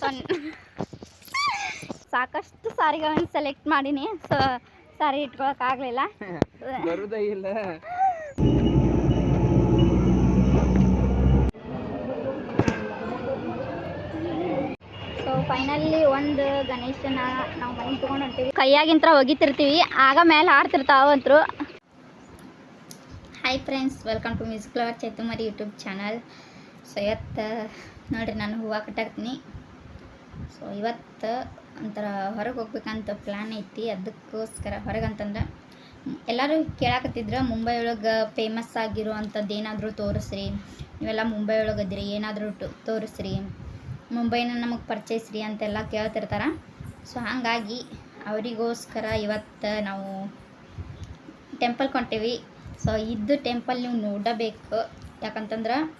ಸೊನ್ ಸಾಕಷ್ಟು ಸಾರಿಗಳನ್ನು ಸೆಲೆಕ್ಟ್ ಮಾಡೀನಿ so sorry ಇಟ್ಕೊಳಕ್ಕಾಗಲಿಲ್ಲ. ಬರುದೇ ಇಲ್ಲ. ಸೊ ಫೈನಲಿ ಒಂದು ಗಣೇಶನ ನಾವು ಮನೆಗೆ ತೊಗೊಂಡು ಹೊಂಟೀವಿ. ಕೈಯಾಗಿಂತ್ರ ಒಗಿತಿರ್ತೀವಿ ಆಗ ಮೇಲೆ ಹಾಡ್ತಿರ್ತಾವಂತರು hi friends welcome to music lover ಚೈತುಮರಿ YouTube channel so ಇವತ್ತು ನೋಡಿರಿ ನಾನು ಹೂವು ಕಟ್ಟಾಕ್ತೀನಿ. ಸೊ ಇವತ್ತು ಒಂಥರ ಹೊರಗೆ ಹೋಗ್ಬೇಕಂತ ಪ್ಲ್ಯಾನ್ ಐತಿ. ಅದಕ್ಕೋಸ್ಕರ ಹೊರಗೆ ಅಂತಂದ್ರೆ ಎಲ್ಲರೂ ಕೇಳಾಕತ್ತಿದ್ರೆ ಮುಂಬೈ ಒಳಗೆ ಫೇಮಸ್ ಆಗಿರೋ ಅಂಥದ್ದು ಏನಾದರೂ ತೋರಿಸ್ರಿ. ನೀವೆಲ್ಲ ಮುಂಬೈ ಒಳಗೆ ಅದಿರಿ ಏನಾದರೂ ತೋರಿಸ್ರಿ. ಮುಂಬೈನ ನಮಗೆ ಪರಿಚಯಿಸ್ರಿ ಅಂತೆಲ್ಲ ಕೇಳ್ತಿರ್ತಾರೆ. ಸೊ ಹಾಗಾಗಿ ಅವರಿಗೋಸ್ಕರ ಇವತ್ತು ನಾವು ಟೆಂಪಲ್ ಕೊಂಟೇವಿ. ಸೊ ಇದು ಟೆಂಪಲ್ ನೀವು ನೋಡಬೇಕು. ಯಾಕಂತಂದ್ರೆ,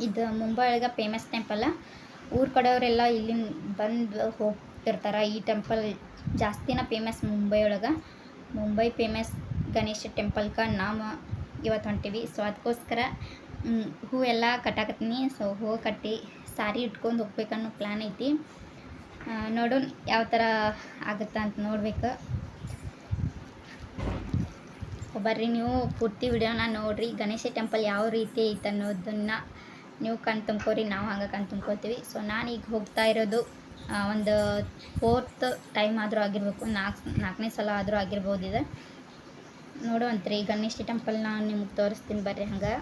ಇದು ಮುಂಬೈ ಒಳಗೆ ಫೇಮಸ್ ಟೆಂಪಲ್ ಊರ ಕಡೆಯವರೆಲ್ಲ ಇಲ್ಲಿ ಬಂದು ಹೋಗ್ತಿರ್ತಾರೆ. ಈ ಟೆಂಪಲ್ ಜಾಸ್ತಿನ ಫೇಮಸ್ ಮುಂಬೈ ಒಳಗೆ ಮುಂಬೈ ಫೇಮಸ್ ಗಣೇಶ ಟೆಂಪಲ್ಗೆ ನಾಮ ಇವತ್ತು ಹೊಂಟೀವಿ. ಸೊ ಅದಕ್ಕೋಸ್ಕರ ಹೂ ಎಲ್ಲ ಕಟ್ಟಾಕತ್ತೀನಿ. ಸೊ ಹೂ ಕಟ್ಟಿ ಸಾರಿ ಇಟ್ಕೊಂಡು ಹೋಗ್ಬೇಕನ್ನೋ ಪ್ಲ್ಯಾನ್ ಐತಿ. ನೋಡೋಣ ಯಾವ ಥರ ಆಗುತ್ತಾ ಅಂತ ನೋಡ್ಬೇಕು. ಬರ್ರಿ ನೀವು ಪೂರ್ತಿ ವಿಡಿಯೋನ ನೋಡಿರಿ. ಗಣೇಶ ಟೆಂಪಲ್ ಯಾವ ರೀತಿ ಐತೆ ಅನ್ನೋದನ್ನು ನೀವು ಕಣ್ ತುಂಬ್ಕೋರಿ, ನಾವು ಹಂಗೆ ಕಣ್ ತುಂಬ್ಕೋತೀವಿ. ಸೊ ನಾನು ಈಗ ಹೋಗ್ತಾ ಇರೋದು ಒಂದು ಫೋರ್ತ್ ಟೈಮ್ ಆದರೂ ಆಗಿರ್ಬೇಕು ನಾಲ್ಕು ನಾಲ್ಕನೇ ಸಲ ಆದರೂ ಆಗಿರ್ಬೋದು ಇದು ನೋಡುವಂತ್ರಿ ಗಣೇಶ ಟೆಂಪಲ್ನ ನಿಮ್ಗೆ ತೋರಿಸ್ತೀನಿ ಬರ್ರಿ ಹಂಗೆ.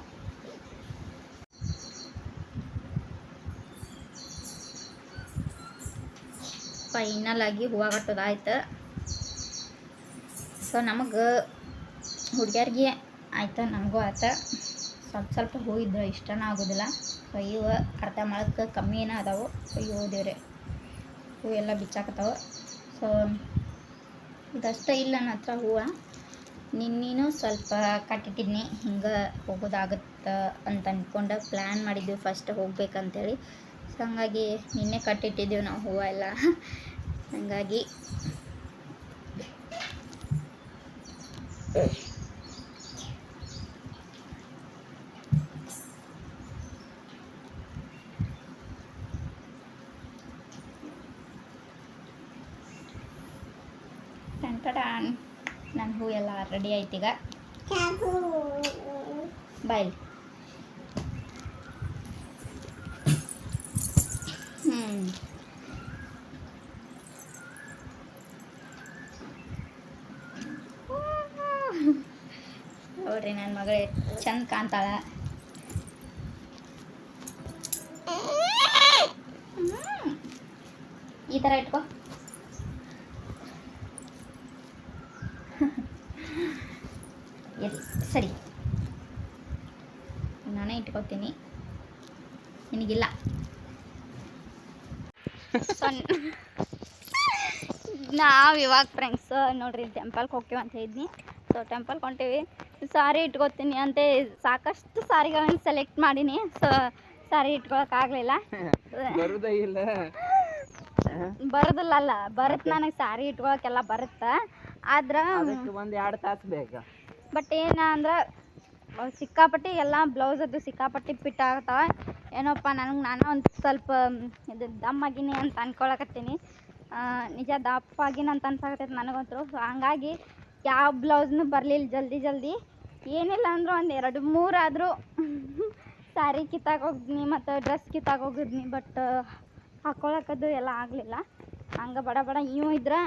ಫೈನಲ್ ಆಗಿ ಹೂವು ಕಟ್ಟೋದಾಯ್ತು ಸೊ ನಮಗೆ ಹುಡುಗಿಯರಿಗೆ ಆಯ್ತು ನನಗೂ ಆಯ್ತು. ಸ್ವಲ್ಪ ಸ್ವಲ್ಪ ಹೂ ಇದ್ರೆ ಇಷ್ಟನೇ ಆಗೋದಿಲ್ಲ. ಅಯ್ಯೋ, ಅರ್ಧ ಮೊಳಕ್ಕೆ ಕಮ್ಮಿನೇ ಅದಾವು. ಅಯ್ಯೋ, ದೇವ್ರೆ. ಹೂ ಎಲ್ಲ ಬಿಚ್ಚಾಕತ್ತಾವೆ. ಸೊ ಇದಷ್ಟೇ ಇಲ್ಲ ನನ್ನ ಹತ್ರ ಹೂವು. ನಿನ್ನೂ ಸ್ವಲ್ಪ ಕಟ್ಟಿಟ್ಟಿದ್ನಿ. ಹಿಂಗೆ ಹೋಗೋದಾಗತ್ತೆ ಅಂತ ಅಂದ್ಕೊಂಡು ಪ್ಲ್ಯಾನ್ ಮಾಡಿದ್ವಿ ಫಸ್ಟ್ ಹೋಗ್ಬೇಕಂತೇಳಿ. ಸೊ ಹಂಗಾಗಿ ನಿನ್ನೆ ಕಟ್ಟಿಟ್ಟಿದ್ದೀವಿ ನಾವು ಹೂವು ಎಲ್ಲ. ಹಂಗಾಗಿ ಟಂಟಡಾನ್ ನನ್ನ ಹೂ ಎಲ್ಲ ರೆಡಿ ಆಯ್ತು ಈಗ. ಬಾಯ್ ಹ್ಞೂ ನೋಡ್ರಿ ನನ್ನ ಮಗಳೇ ಚಂದ ಕಾಣ್ತಾಳ. ಈ ಥರ ಇಟ್ಕೋ ಎಲ್ಲಿ ಸರಿ ಇಟ್ಕೊತೀನಿ ನಿನಗಿಲ್ಲ. ನಾವು ಇವಾಗ ಫ್ರೆಂಡ್ಸ್ ನೋಡ್ರಿ ಟೆಂಪಲ್ಗೆ ಹೋಗ್ತೀವಿ ಅಂತ ಹೇಳಿದ್ನಿ ಸೊ ಟೆಂಪಲ್ಗೆ ಹೊಂಟೀವಿ. ಸಾರಿ ಇಟ್ಕೋತೀನಿ ಅಂತ. ಸಾಕಷ್ಟು ಸಾರಿಗಳನ್ನು ಸೆಲೆಕ್ಟ್ ಮಾಡೀನಿ. ಸೊ ಸಾರಿ ಇಟ್ಕೊಳಕ್ಕಾಗಲಿಲ್ಲ ಬರೋದಿಲ್ಲ ಅಲ್ಲ ಬರುತ್ತೆ ನನಗೆ ಸಾರಿ ಇಟ್ಕೊಳಕ್ಕೆಲ್ಲ ಬರುತ್ತೆ? ಆದ್ರೆ ಒಂದು ಎರಡು ತಾಸು ಬೇಕು ಬಟ್ ಏನು ಅಂದ್ರೆ ಅವ್ ಸಿಕ್ಕಾಪಟ್ಟಿ ಎಲ್ಲ ಬ್ಲೌಸ್ ಅದು ಸಿಕ್ಕಾಪಟ್ಟಿ ಫಿಟ್ ಆಗ್ತಾವ ಏನೋಪ್ಪ ನನಗೆ ನಾನು ಒಂದು ಸ್ವಲ್ಪ ಇದು ದಮ್ ಆಗೀನಿ ಅಂತ ಅನ್ಕೊಳಕತ್ತೀನಿ. ನಿಜ ದಪ್ಪ ಆಗೀನಿ ಅಂತ ಅನ್ಸಾಕತ್ತೈತೆ ನನಗಂತೂ. ಹಂಗಾಗಿ ಯಾವ ಬ್ಲೌಸ್ನು ಬರಲಿಲ್ಲ ಜಲ್ದಿ ಜಲ್ದಿ. ಏನಿಲ್ಲ ಅಂದರೂ ಒಂದು ಎರಡು ಮೂರಾದರೂ ಸ್ಯಾರಿ ಹೋಗಿದ್ನಿ ಮತ್ತು ಡ್ರೆಸ್ ಹೋಗಿದ್ನಿ ಬಟ್ ಹಾಕೊಳಕದು ಎಲ್ಲ ಆಗಲಿಲ್ಲ. ಹಂಗೆ ಬಡ ಬಡ ಇವು ಇದ್ರೆ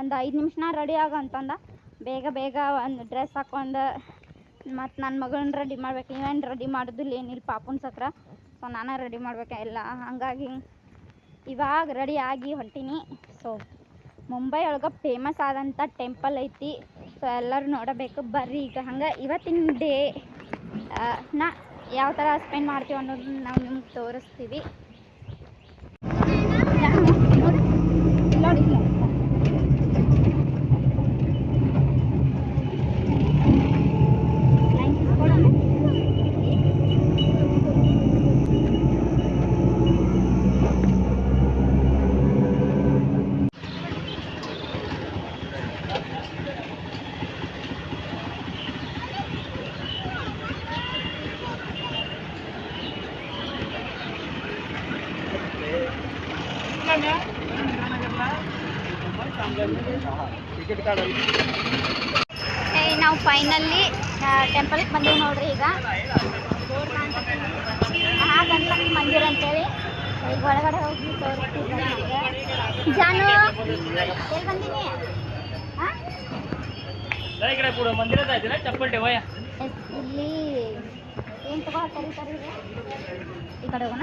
ಒಂದು ಐದು ನಿಮಿಷನ ರೆಡಿ ಆಗೋ ಅಂತಂದ. ಬೇಗ ಬೇಗ ಒಂದು ಡ್ರೆಸ್ ಹಾಕೊಂಡು ಮತ್ತು ನನ್ನ ಮಗಳನ್ನ ರೆಡಿ ಮಾಡ್ಬೇಕು ಇವೇನು ರೆಡಿ ಮಾಡೋದಿಲ್ಲ ಏನಿಲ್ಲ ಪಾಪುನ ಸತ್ರ. ಸೊ ನಾನು ರೆಡಿ ಮಾಡ್ಬೇಕು ಎಲ್ಲ. ಹಾಗಾಗಿ ಇವಾಗ ರೆಡಿ ಆಗಿ ಹೊಂಟೀನಿ. ಸೊ ಮುಂಬೈ ಒಳಗೆ ಫೇಮಸ್ ಆದಂಥ ಟೆಂಪಲ್ ಐತಿ. ಸೊ ಎಲ್ಲರೂ ನೋಡಬೇಕು, ಬರ್ರಿ ಈಗ. ಹಂಗೆ ಇವತ್ತಿನ ಡೇ ನಾ ಯಾವ ಥರ ಸ್ಪೆಂಡ್ ಮಾಡ್ತೀವಿ ಅನ್ನೋದನ್ನ ನಾವು ನಿಮ್ಗೆ ತೋರಿಸ್ತೀವಿ. ನಾವು ಫೈನಲ್ಲಿ ಟೆಂಪಲ್ಗೆ ಬಂದೀವಿ ನೋಡ್ರಿ ಈಗ. ಹಾಗಂತ ಮಂದಿರ ಅಂತೇಳಿ. ಈಗ ಒಳಗಡೆ ಹೋಗಿ ತೋರಿಸ್ತೀವಿ ಜಾನು, ಎಲ್ಲಿ ಬಂದೀನಿ? ಇಲ್ಲಿ. ಏನು ತಗೋ ಸರಿ ಇದೆ. ಈ ಕಡೆ ಹೋಗೋಣ.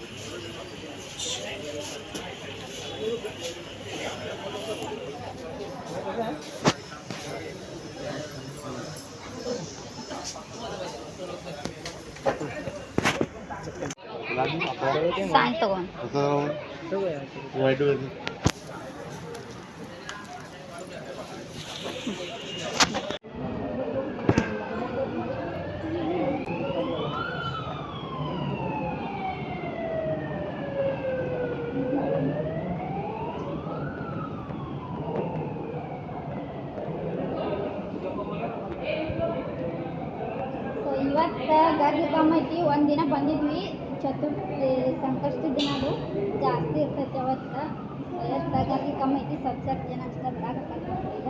ಹಾಂ ಸಾಂಗ್ ತಗೋ ಸೊ ಇವತ್ತು ಗರ್ಭ ಕಮ್ಮಿ ಐತಿ ಒಂದಿನ ಬಂದಿದ್ವಿ. ಚತುರ್ಥಿ, ಸಂಕಷ್ಟ ದಿನ ಅದು ಜಾಸ್ತಿ ಇರ್ತೈತಿ ಅವತ್ತು. ಎಷ್ಟು ಗರ್ಭ ಕಮ್ಮಿ ಐತಿ ಸ್ವಲ್ಪ ಸ್ವಲ್ಪ ಜನ ಅಷ್ಟೇ ಬರಾಕತ್ತಾರ ಈಗ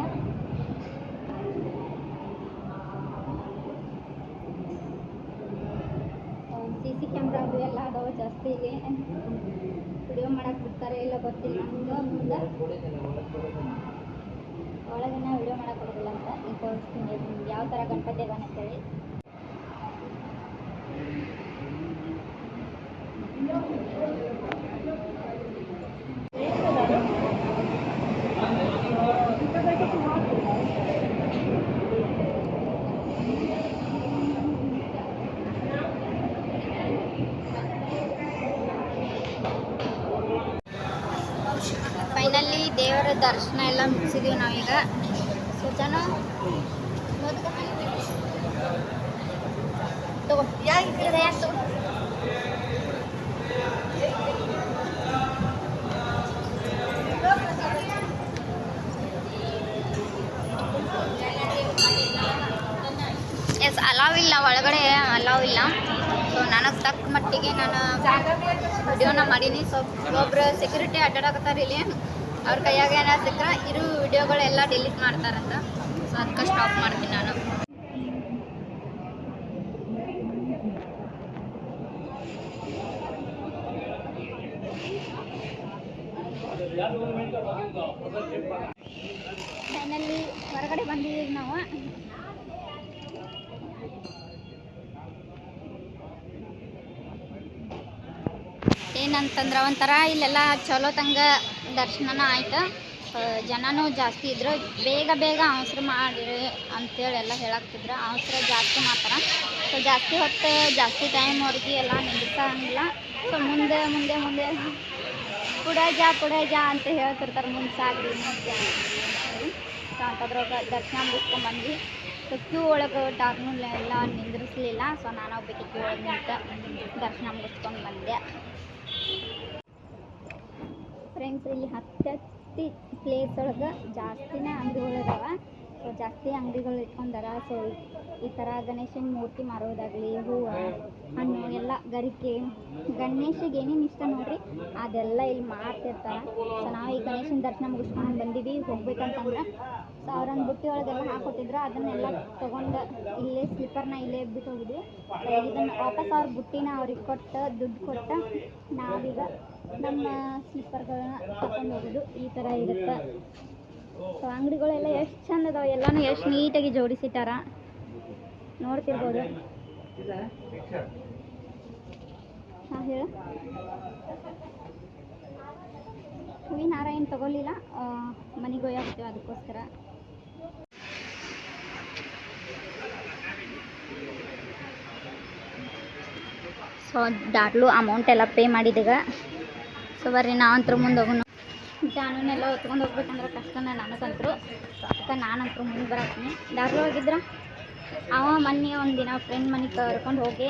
ಸಿ ಸಿ ಕ್ಯಾಮ್ರಾ ಅದು ಎಲ್ಲ ಅದಾವ ಜಾಸ್ತಿ ಇಲ್ಲಿ. ವಿಡಿಯೋ ಮಾಡಕ್ಕೆ ಬಿಡ್ತಾರೆ ಇಲ್ಲ ಗೊತ್ತಿಲ್ಲ ನಮ್ಗೆ ಮುಂದೆ. ವಿಡಿಯೋ ಮಾಡಕ್ಕೆ ಹೋಗಿಲ್ಲ ಅಂತ ಈಗ ತೋರಿಸ್ತೀನಿ ಯಾವ ಥರ ಗಣಪತಿ ಅದಾನ ಅಂತೇಳಿ. ಫೈನಲಿ ದೇವರ ದರ್ಶನ ಎಲ್ಲ ಮುಗಿಸಿದೀವಿ ನಾವೀಗ. ಸೊ ತಗೋ. ಯಾಕೆ ಯಾಕೆ ಅಲಾವ್ ಇಲ್ಲ, ಒಳಗಡೆ ಅಲಾವ್ ಇಲ್ಲ. ಸೊ ನನಗೆ ತಕ್ಕ ಮಟ್ಟಿಗೆ ನಾನು ವಿಡಿಯೋನ ಮಾಡೀನಿ. ಸೊ ಒಬ್ರು ಸೆಕ್ಯೂರಿಟಿ ಅಡ್ಡಾಡಕತ್ತಾರ ಇಲ್ಲಿ. ಅವ್ರ ಕೈಯಾಗ ಏನಾದ್ರು ಸಿಕ್ಕರೆ ಇರು ವಿಡಿಯೋಗಳೆಲ್ಲ ಡಿಲೀಟ್ ಮಾಡ್ತಾರಂತ. ಸೊ ಅದಕ್ಕೆ ಸ್ಟಾಪ್ ಮಾಡ್ತೀನಿ ನಾನು ಫೈನಲ್ಲಿ ಹೊರಗಡೆ ಬಂದಿದ್ದೀವಿ ನಾವು ಏನಂತಂದ್ರೆ ಒಂಥರ ಇಲ್ಲೆಲ್ಲ ಚಲೋ ತಂಗ ದರ್ಶನನ ಆಯ್ತು. ಜನನೂ ಜಾಸ್ತಿ ಇದ್ರು. ಬೇಗ ಬೇಗ ಅವಸರ ಮಾಡಿರಿ ಅಂತೇಳಿ ಎಲ್ಲ ಹೇಳಾಕ್ತಿದ್ರು. ಅವಸರ ಜಾಸ್ತಿ ಮಾಡ್ತಾರೆ. ಸೊ, ಜಾಸ್ತಿ ಹೊತ್ತು ಜಾಸ್ತಿ ಟೈಮ್ವರೆಗೆ ಎಲ್ಲ ನಿಲ್ಲಿಸಂಗಿಲ್ಲ ಸೊ, ಮುಂದೆ ಮುಂದೆ ಮುಂದೆ ಕೂಡ ಜಾ ಕೂಡ ಜಾ ಅಂತ ಹೇಳ್ತಿರ್ತಾರೆ ಮುಂದೆ ಸಾಗ್ರಿ, ಮುಂದೆ ಸೊ ಅಂಥದ್ರೊಳಗೆ ದರ್ಶನ ಮುಗಿಸ್ಕೊಂಡ್ ಬಂದ್ವಿ. ಸೊ ಕ್ಯೂ ಒಳಗೆ ಟಾರ್ನು ಎಲ್ಲ ನಿಂದ್ರಿಸ್ಲಿಲ್ಲ. ಸೊ, ನಾನು ಒಬ್ಬಕ್ಕೆ ಕ್ಯೂ ಒಳಗೆ ನಿಂತು ದರ್ಶನ ಮುಗಿಸ್ಕೊಂಡು ಬಂದೆ. ಫ್ರೆಂಡ್ಸ್ ಇಲ್ಲಿ ಹತ್ತತ್ತಿ ಪ್ಲೇಸ್ ಒಳಗೆ ಜಾಸ್ತಿನೇ ಇದಾವ. ಸೊ ಜಾಸ್ತಿ ಅಂಗಡಿಗಳು ಇಟ್ಕೊಂಡಾರ ಸೊ ಈ ಥರ ಗಣೇಶನ ಮೂರ್ತಿ ಮಾರೋದಾಗಲಿ, ಹೂವು, ಹಣ್ಣು, ಎಲ್ಲ ಗರಿಕೆ, ಗಣೇಶಗೆ ಏನೇನು ಇಷ್ಟ ನೋಡ್ರಿ, ಅದೆಲ್ಲ ಇಲ್ಲಿ ಮಾರ್ತಿರ್ತಾರೆ. ಸೊ ನಾವು ಈ ಗಣೇಶನ ದರ್ಶನ ಮುಗಿಸ್ಕೊಂಡು ಬಂದಿವಿ ಹೋಗ್ಬೇಕಂತಂದ್ರೆ ಸೊ ಅವ್ರನ್ನ ಬುಟ್ಟಿ ಒಳಗೆಲ್ಲ ಹಾಕೊಟ್ಟಿದ್ರು, ಅದನ್ನೆಲ್ಲ ತೊಗೊಂಡು ಇಲ್ಲೇ ಸ್ಲಿಪ್ಪರ್ನ ಇಲ್ಲೇ ಬಿಟ್ಟು ಹೋಗಿದ್ವಿ. ಇದನ್ನು ವಾಪಸ್ ಅವ್ರ ಬುಟ್ಟಿನ ಅವ್ರಿಗೆ ಕೊಟ್ಟು, ದುಡ್ಡು ಕೊಟ್ಟು, ನಾವೀಗ ನಮ್ಮ ಸ್ಲಿಪ್ಪರ್ಗಳನ್ನ ತಗೊಂಡು ಹೋಗೋದು. ಈ ಥರ ಇರುತ್ತೆ. ಸೊ ಅಂಗಡಿಗಳೆಲ್ಲ ಎಷ್ಟು ಚಂದ ಅದಾವೆ? ಎಲ್ಲಾನು ಎಷ್ಟು ನೀಟಾಗಿ ಜೋಡಿಸಿಟ್ಟಾರ? ನೋಡ್ತಿರ್ಬೋದು. ಹೂವಿನ ಹಾರ ಏನು ತಗೊಳ್ಳಿಲ್ಲ. ಮನೆಗೆ ಹೋಗ್ತೀವಿ ಅದಕ್ಕೋಸ್ಕರ. ಸೊ ಡಾಟ್ಲು ಅಮೌಂಟ್ ಎಲ್ಲ ಪೇ ಮಾಡಿದೀಗ. ಸೊ ಬರ್ರಿ, ನಾವಂತರ ಮುಂದೆ ಹೋಗೋಣ. ಜಾನುನೆಲ್ಲ ಹೊತ್ಕೊಂಡು ಹೋಗ್ಬೇಕಂದ್ರೆ ಕಷ್ಟನೇ ನನಗಂತರು. ಅದಕ್ಕೆ ನಾನಂತರು ಮುಂದೆ ಬರತ್ತೀನಿ ದಾರ್ಲು ಹೋಗಿದ್ರ? ಅವ ಮೊನ್ನೆ ಒಂದು ದಿನ ಫ್ರೆಂಡ್ ಮನೆಗೆ ಕರ್ಕೊಂಡು ಹೋಗಿ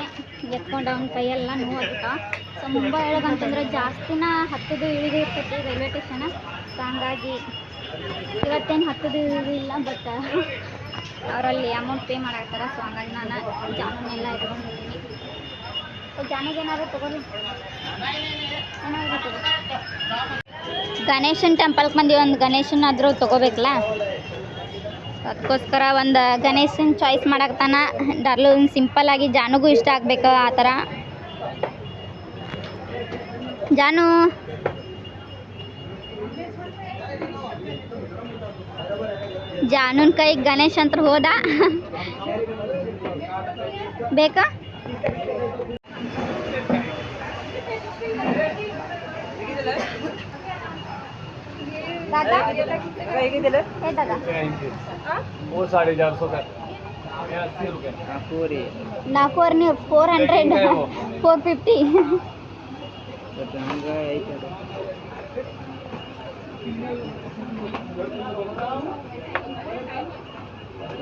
ಎತ್ಕೊಂಡು ಅವ್ನ ಕೈಯೆಲ್ಲ ನೋವು ಸೊ ತುಂಬ ಹೇಳೋದಂತಂದ್ರೆ ಜಾಸ್ತಿನ ಹತ್ತದು ಇಳಿದು ಇರ್ತೈತಿ ರೈಲ್ವೆ ಸ್ಟೇಷನ್. ಸೊ ಹಂಗಾಗಿ ಇವತ್ತೇನು ಹತ್ತದು ಇಳಿದು ಇಲ್ಲ ಬಟ್ ಅವರಲ್ಲಿ ಅಮೌಂಟ್ ಪೇ ಮಾಡಾಕ್ತಾರೆ ಸೊ ಹಂಗಾಗಿ ನಾನು ಜಾಮೂನೆಲ್ಲ ಇಟ್ಕೊಂಡು ಹೋಗ್ತೀನಿ. ಸೊ ಜಾನಿಗೆ ಏನಾದ್ರು ತಗೊಳ್ಳಿ. ಏನಾದ್ರು ಗಣೇಶನ್ ಟೆಂಪಲ್ಗೆ ಬಂದು ಒಂದು ಗಣೇಶನಾದರೂ ತೊಗೋಬೇಕಲ್ಲ? ಅದಕ್ಕೋಸ್ಕರ ಒಂದು ಗಣೇಶನ್ ಚಾಯ್ಸ್ ಮಾಡಾಕ್ತಾನ ಡರ್ಲು ಸಿಂಪಲ್ ಆಗಿ ಜಾನುಗೂ ಇಷ್ಟ ಆಗ್ಬೇಕು ಆ ಥರ ಜಾನು? ಜಾನುನ್ ಕೈಗೆ ಗಣೇಶ್ ಅಂತ ಹೋದ? ಬೇಕಾ? दादा ಹೇಗಿದ್ದಿಲ್ಲ हे दादा वो साढ़े चार सौ का ये अस्सी रुपये ಪೂರಿ ನಾಲ್ಕು ಅವ್ರನ್ನ four hundred four fifty but ಹಂಗೆ ಐತೆ ಅದು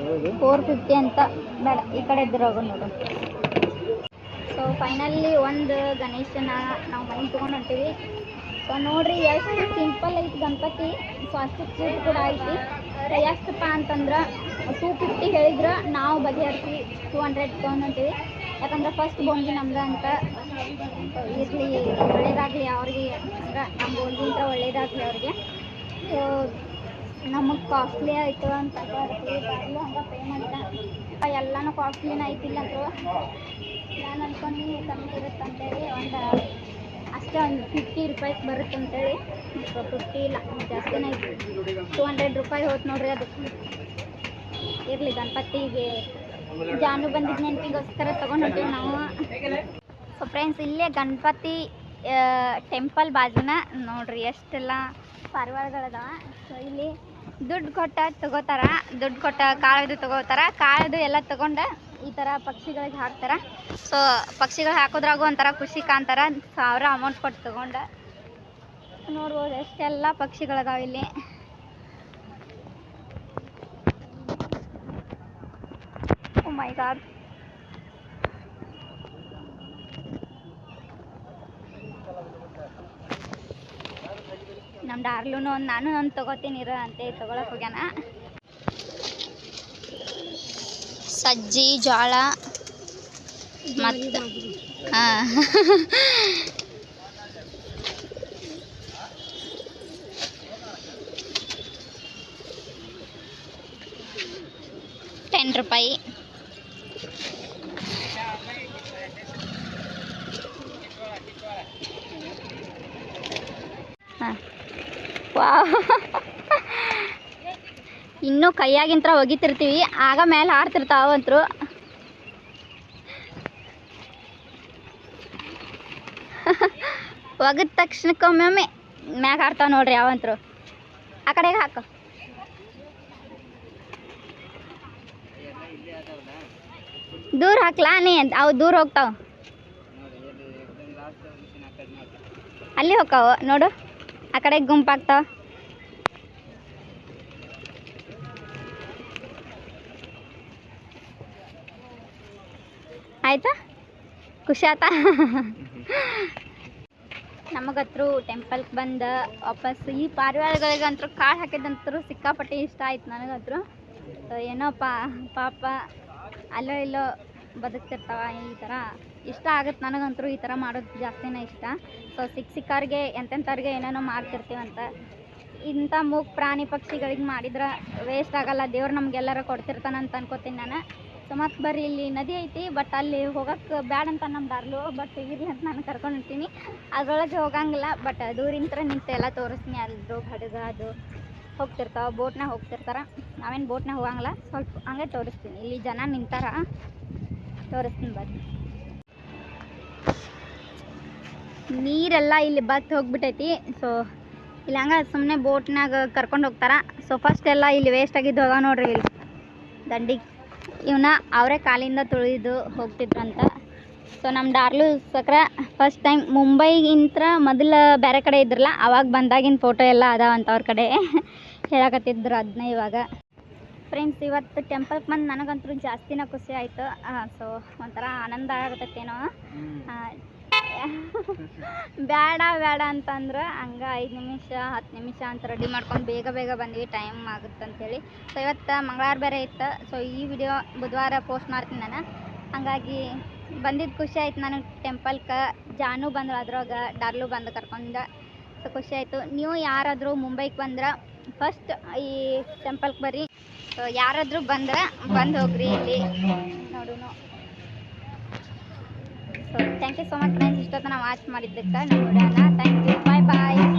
ಹೌದು ಫೋರ್ ಫಿಫ್ಟಿ ಅಂತ ಬೇಡ ಈ ಕಡೆ ಇದ್ರೆ ಹೋಗೋ ನೋಡು ಸೊ ಫೈನಲಿ ಒಂದು ಗಣೇಶನ ನಾವು ಮನೆಗೆ ತೊಗೊಂಡು ಹೊಂಟೀವಿ ಸೊ ನೋಡ್ರಿ ಎಷ್ಟು ಸಿಂಪಲ್ ಐತಿ ಗಣಪತಿ. ಸೊ ಅಷ್ಟು ಕ್ಯೂಟ್ ಕೂಡ ಐತಿ. ಎಷ್ಟಪ್ಪ ಅಂತಂದ್ರೆ ಟೂ ಫಿಫ್ಟಿ ಹೇಳಿದ್ರೆ ನಾವು ಬಗೆಹರಿಸಿ ಟೂ ಹಂಡ್ರೆಡ್ ತೊಗೊಂಡು ಅಂತೀವಿ ಯಾಕಂದ್ರೆ ಫಸ್ಟ್ ಬೋನ್ಗಿ ನಮ್ದು ಅಂತ ಇರಲಿ, ಒಳ್ಳೇದಾಗಲಿ ಅವ್ರಿಗೆ. ಅಂದ್ರೆ ನಮ್ಮ ಬೋನ್ಗಿಂತ ಒಳ್ಳೇದಾಗಲಿ ಅವ್ರಿಗೆ. ಸೊ ನಮಗೆ ಕಾಸ್ಟ್ಲಿ ಆಯಿತು ಅಂತ ಹಂಗೆ ಪೇ ಮಾಡಿದ. ಎಲ್ಲನೂ ಕಾಸ್ಟ್ಲಿನ ಐತಿಲ್ಲ ಅಂತ ನಾನು ಅನ್ಕೊಂಡು ಕಮ್ಮಿ ಇರುತ್ತಂತೇಳಿ ಒಂದು ಅಷ್ಟೇ ಒಂದು ಫಿಫ್ಟಿ ರುಪೀಸ್ ಬರುತ್ತೆ ಅಂತೇಳಿ. ಫಿಫ್ಟಿ ಇಲ್ಲ ಜಾಸ್ತಿನೇ ಟೂ ಹಂಡ್ರೆಡ್ ರೂಪಾಯಿ ಹೋಯ್ತು ನೋಡ್ರಿ ಅದು. ಇರಲಿ, ಗಣಪತಿಗೆ ಜಾನು ಬಂದಿದ್ದ ನೆನಪಿಗೋಸ್ಕರ ತೊಗೊಂಡು ನಾವು. ಸೊ ಫ್ರೆಂಡ್ಸ್ ಇಲ್ಲೇ ಗಣಪತಿ ಟೆಂಪಲ್ ಬಾಜುನ ನೋಡ್ರಿ ಎಷ್ಟೆಲ್ಲ ಪಾರಿವಾಳಗಳದಾವ. ಸೊ ಇಲ್ಲಿ ದುಡ್ಡು ಕೊಟ್ಟ ತಗೋತಾರ, ದುಡ್ಡು ಕೊಟ್ಟ ಕಾಳದು ತಗೋತಾರ, ಕಾಳದು ಎಲ್ಲ ತಗೊಂಡು ಈ ಥರ ಪಕ್ಷಿಗಳಿಗೆ ಹಾಕ್ತಾರ. ಸೊ ಪಕ್ಷಿಗಳು ಹಾಕೋದ್ರಾಗೂ ಒಂಥರ ಖುಷಿ ಕಾಣ್ತಾರ. ಸಾವಿರ ಅಮೌಂಟ್ ಕೊಟ್ಟು ತಗೊಂಡ. ನೋಡ್ಬೋದು ಎಷ್ಟೆಲ್ಲ ಪಕ್ಷಿಗಳದಾವ ಇಲ್ಲಿ. ಮೈ ಗಾಡ್ ನಮ್ಮ ಡಾರ್ಲೂನು ಒಂದು ನಾನು ಒಂದು ತಗೋತೀನಿ, ಇರೋ ಅಂತೇಳಿ ತೊಗೊಳಕ್ಕೆ ಹೋಗ್ಯಾನ. ಸಜ್ಜಿ ಜೋಳ ಮತ್ತು ಹಾಂ. ಟೆನ್ ರೂಪಾಯಿ ಹಾಂ ವಾವ್ ಇನ್ನೂ ಕೈಯಾಗಿಂತ್ರ ಒಗಿತಿರ್ತೀವಿ, ಆಗ ಮೇಲೆ ಆಡ್ತಿರ್ತಾವಂತರು. ಒಗದ ತಕ್ಷಣಕ್ಕೊಮ್ಮೊಮ್ಮೆ ಮ್ಯಾಗ ಆಡ್ತಾವ ನೋಡ್ರಿ ಯಾವಂತರು. ಆ ಕಡೆಗೆ ಹಾಕು. ದೂರ ಹಾಕ್ಲಾ ನೀ ಅವು ದೂರ ಹೋಗ್ತಾವ. ಅಲ್ಲಿ ಹೋಗ್ತಾವ ನೋಡು, ಆ ಕಡೆಗೆ ಗುಂಪಾಗ್ತಾವ. ಆಯ್ತಾ? ಖುಷಿ ಆತ? ನಮಗತ್ರು ಟೆಂಪಲ್ಗೆ ಬಂದು ವಾಪಸ್ ಈ ಪಾರಿವಾಳಗಳಿಗಂತೂ ಕಾಳು ಹಾಕಿದಂತರೂ ಸಿಕ್ಕಾಪಟ್ಟೆ ಇಷ್ಟ ಆಯ್ತು ನನಗಂತೂ ಏನೋ ಪಾ ಪಾಪ ಅಲ್ಲೋ ಇಲ್ಲೋ ಬದುಕ್ತಿರ್ತಾವ ಈ ಥರ ಇಷ್ಟ ಆಗುತ್ತೆ ನನಗಂತೂ ಈ ಥರ ಮಾಡೋದು ಜಾಸ್ತಿನೇ ಇಷ್ಟ. ಸೊ ಸಿಕ್ಕ ಸಿಕ್ಕವ್ರಿಗೆ ಎಂತೆಂಥವ್ರಿಗೆ ಏನೇನೋ ಮಾಡ್ತಿರ್ತೀವಂತ. ಇಂಥ ಮೂಕ್ ಪ್ರಾಣಿ ಪಕ್ಷಿಗಳಿಗೆ ಮಾಡಿದ್ರೆ ವೇಸ್ಟ್ ಆಗಲ್ಲ. ದೇವ್ರು ನಮಗೆಲ್ಲರ ಕೊಡ್ತಿರ್ತಾನಂತ ಅನ್ಕೋತೀನಿ ನಾನು. ಸೊ ಮತ್ತು ಬರ್ರಿ, ಇಲ್ಲಿ ನದಿ ಐತಿ ಬಟ್ ಅಲ್ಲಿ ಹೋಗಕ್ಕೆ ಬ್ಯಾಡ ಅಂತ ನಮ್ಮ ಡಾರ್ಲು ಬಟ್ ಇರಲಿ ಅಂತ ನಾನು ಕರ್ಕೊಂಡು ಹೋಗ್ತೀನಿ ಅದ್ರೊಳಗೆ ಹೋಗಂಗಿಲ್ಲ ಬಟ್ ದೂರಿಂತ್ರ ನಿಂತು ಎಲ್ಲ ತೋರಿಸ್ತೀನಿ. ಅಲ್ಲದು ಹಡಗ, ಅದು ಹೋಗ್ತಿರ್ತಾವೆ, ಬೋಟ್ನಾಗ ಹೋಗ್ತಿರ್ತಾರೆ. ನಾವೇನು ಬೋಟ್ನಾಗ ಹೋಗಂಗಿಲ್ಲ, ಸ್ವಲ್ಪ ಹಂಗೆ ತೋರಿಸ್ತೀನಿ. ಇಲ್ಲಿ ಜನ ನಿಂತಾರ, ತೋರಿಸ್ತೀನಿ ಬರ್ರಿ ನೀರೆಲ್ಲ ಇಲ್ಲಿ ಬತ್ ಹೋಗ್ಬಿಟ್ಟೈತಿ. ಸೊ ಇಲ್ಲಿ ಹಂಗೆ ಸುಮ್ಮನೆ ಬೋಟ್ನಾಗ ಕರ್ಕೊಂಡು ಹೋಗ್ತಾರ. ಸೊ ಫಸ್ಟ್ ಎಲ್ಲ ಇಲ್ಲಿ ವೇಸ್ಟ್ ಆಗಿದ್ದು ಹೋಗ ನೋಡ್ರಿ ಇಲ್ಲಿ. ದಂಡಿಗೆ. ಇವನ್ನ ಅವರೇ ಕಾಲಿಂದ ತುಳಿದು ಹೋಗ್ತಿದ್ರಂತ. ಸೊ ನಮ್ಮ ಡಾರ್ಲು ಸಕ್ರ ಫಸ್ಟ್ ಟೈಮ್ ಮುಂಬೈಗಿಂತ ಮೊದಲು ಬೇರೆ ಕಡೆ ಇದ್ರಲ್ಲ ಅವಾಗ ಬಂದಾಗಿನ ಫೋಟೋ ಎಲ್ಲ ಅದಾವಂತ ಅವ್ರ ಕಡೆ ಹೇಳಕತ್ತಿದ್ರು ಅದನ್ನ ಇವಾಗ. ಫ್ರೆಂಡ್ಸ್ ಇವತ್ತು ಟೆಂಪಲ್ಗೆ ಬಂದು ನನಗಂತೂ ಜಾಸ್ತಿನ ಖುಷಿ ಆಯಿತು. ಸೊ ಒಂಥರ ಆನಂದ ಆಗತ್ತೇನೋ. ಬೇಡ ಬೇಡ ಅಂತಂದ್ರೆ ಹಂಗೆ ಐದು ನಿಮಿಷ, ಹತ್ತು ನಿಮಿಷ ಅಂತ ರೆಡಿ ಮಾಡ್ಕೊಂಡು ಬೇಗ ಬೇಗ ಬಂದ್ವಿ. ಟೈಮ್ ಆಗುತ್ತೆ ಅಂತೇಳಿ. ಸೊ ಇವತ್ತು ಮಂಗಳವಾರ ಬೇರೆ ಇತ್ತು. ಸೊ ಈ ವಿಡಿಯೋ ಬುಧವಾರ ಪೋಸ್ಟ್ ಮಾಡ್ತೀನಿ ನಾನು. ಹಂಗಾಗಿ ಬಂದಿದ್ದು ಖುಷಿ ಆಯ್ತು ನನಗೆ ಟೆಂಪಲ್ಗೆ ಜಾನು ಬಂದ್ರು ಅದ್ರಾಗ ಡಾರ್ಲು ಬಂದು ಕರ್ಕೊಂಡು. ಸೊ ಖುಷಿ ಆಯಿತು. ನೀವು ಯಾರಾದರೂ ಮುಂಬೈಗೆ ಬಂದ್ರೆ ಫಸ್ಟ್ ಈ ಟೆಂಪಲ್ಗೆ ಬರ್ರಿ. ಸೊ ಯಾರಾದರೂ ಬಂದ್ರೆ, ಬಂದು ಹೋಗ್ರಿ ಇಲ್ಲಿ. ನೋಡುನು. So thank you so much friends ಇಷ್ಟೊತ್ತ ನಾವು ವಾಚ್ ಮಾಡಿದ್ದಕ್ಕೆ ನಮ್ಮ ವಿಡಿಯೋನ ಥ್ಯಾಂಕ್ ಯು ಬಾಯ್ ಬಾಯ್